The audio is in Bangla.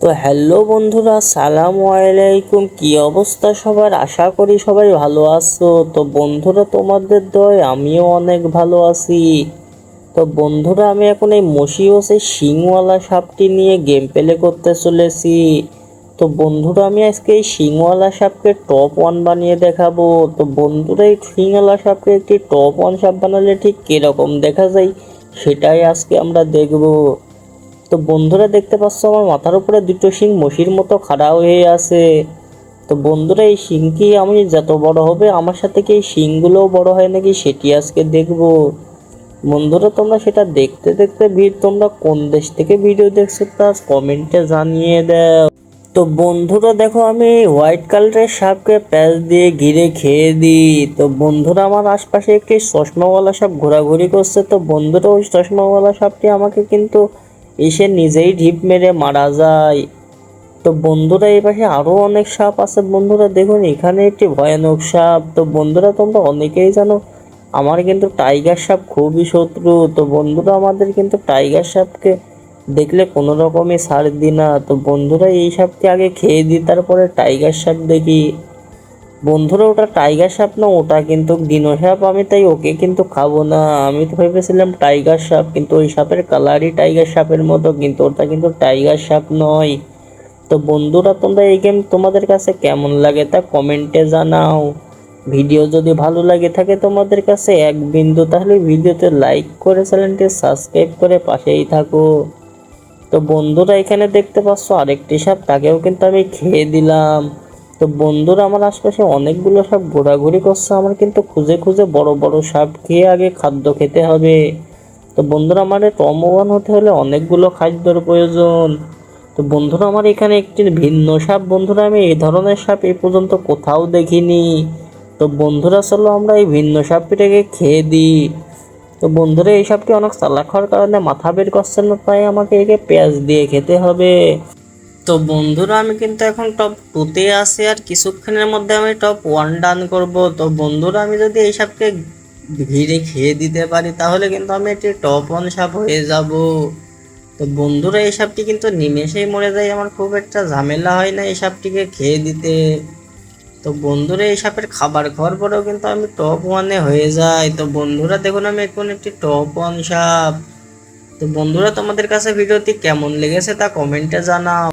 তো হ্যালো বন্ধুরা, সালাম আলাইকুম। কি অবস্থা সবার? আশা করি সবাই ভালো আছো। তো বন্ধুরা, তোমাদের দয় আমিও অনেক ভালো আছি। তো বন্ধুরা, আমি এখন এই মসিও সেই শিংওয়ালা সাপটি নিয়ে গেম প্লে করতে চলেছি। তো বন্ধুরা, আমি আজকে এই শিংওয়ালা সাপকে টপ ওয়ান বানিয়ে দেখাবো। তো বন্ধুরা, এই শিংওয়ালা সাপকে একটি টপ ওয়ান সাপ বানালে ঠিক কীরকম দেখা যায়, সেটাই আজকে আমরা দেখব। তো বন্ধুরা দেখতে পাচ্ছ আমার মাথার উপরে দুটো শিং মসির মতো খাড়া হয়ে আছে। তো বন্ধুরা, এই শিং কি আমি যত বড় হবে আমার সাথে কি এই শিংগুলোও বড় হয় নাকি সেটি আজকে দেখব। বন্ধুরা, তোমরা সেটা দেখতে দেখতে ভিড়, তোমরা কোন দেশ থেকে ভিডিও দেখছ তা কমেন্টে জানিয়ে দাও। তো বন্ধুরা, দেখো আমি হোয়াইট কালারের সাপকে প্যাচ দিয়ে ঘিরে খেয়ে দিই। তো বন্ধুরা, আমার আশপাশে একটি চশমাওয়ালা সাপ ঘোরাঘুরি করছে। তো বন্ধুরা, ওই চশমাওয়ালা সাপটি আমাকে কিন্তু এসে নিজেই ঢিপ মেরে মারা যায়। তো বন্ধুরা, এই পাশে আরও অনেক সাপ আছে বন্ধুরা। দেখুন, এখানে একটি ভয়ানক সাপ। তো বন্ধুরা, তোমরা অনেকেই জানো, আমার কিন্তু টাইগার সাপ খুবই শত্রু। তো বন্ধুরা, আমাদের কিন্তু টাইগার সাপকে দেখলে কোনো রকমই ছাড় দিই না তো বন্ধুরা, এই সাপকে আগে খেয়ে দিই, তারপরে টাইগার সাপ দেখি। বন্ধুরা, ওটা টাইগার সাপ না, ওটা কিন্তু ডিনো সাপ আমি তাই ওকে কিন্তু খাব না। আমি তো ভেবেছিলাম টাইগার সাপ কিন্তু ওই সাপের কালারই টাইগার সাপের মতো, কিন্তু ওটা কিন্তু টাইগার সাপ নয়। তো বন্ধুরা, তোমরা এই গেম তোমাদের কাছে কেমন লাগে তা কমেন্টে জানাও। ভিডিও যদি ভালো লাগে থাকে তোমাদের কাছে এক বিন্দু, তাহলে ভিডিওতে লাইক করে চ্যানেলটি সাবস্ক্রাইব করে পাশেই থাকো। তো বন্ধুরা, এখানে দেখতে পাচ্ছ আরেকটি সাপ তাকেও কিন্তু আমি খেয়ে দিলাম। তো বন্ধুরা, আমার আশপাশে অনেকগুলো সাপ ঘোরাঘুরি করছে। আমার কিন্তু খুঁজে খুঁজে বড় বড় সাপ খেয়ে আগে খাদ্য খেতে হবে। তো বন্ধুরা, আমার টমওয়ান হতে হলে অনেকগুলো খাদ্যর প্রয়োজন। তো বন্ধুরা, আমার এখানে একটি ভিন্ন সাপ। বন্ধুরা, আমি এই ধরনের সাপ এই পর্যন্ত কোথাও দেখিনি। তো বন্ধুরা, চলো আমরা এই ভিন্ন সাপটিকে খেয়ে দিই। তো বন্ধুরা, এই সাপটি অনেক চালাক হওয়ার কারণে মাথা বের করছে না, তাই আমাকে একে পেঁয়াজ দিয়ে খেতে হবে। তো বন্ধুরা, আমি কিন্তু এখন টপ টুতে আছি আর কিছুক্ষণের মধ্যে আমি টপ ওয়ান ডান করব। তো বন্ধুরা, আমি যদি এই সাপকে ঘিরে খেয়ে দিতে পারি, তাহলে কিন্তু আমি একটি টপ ওয়ান সাপ হয়ে যাব। তো বন্ধুরা, এই সাপটি কিন্তু নিমেষেই মরে যায়, আমার খুব একটা ঝামেলা হয় না এই সাপটিকে খেয়ে দিতে। তো বন্ধুরা, এই সাপের খাবার খাওয়ার পরেও কিন্তু আমি টপ ওয়ানে হয়ে যাই। তো বন্ধুরা, দেখুন, আমি এখন একটি টপ ওয়ান সাপ। তো বন্ধুরা, তোমাদের কাছে ভিডিওটি কেমন লেগেছে তা কমেন্টে জানাও।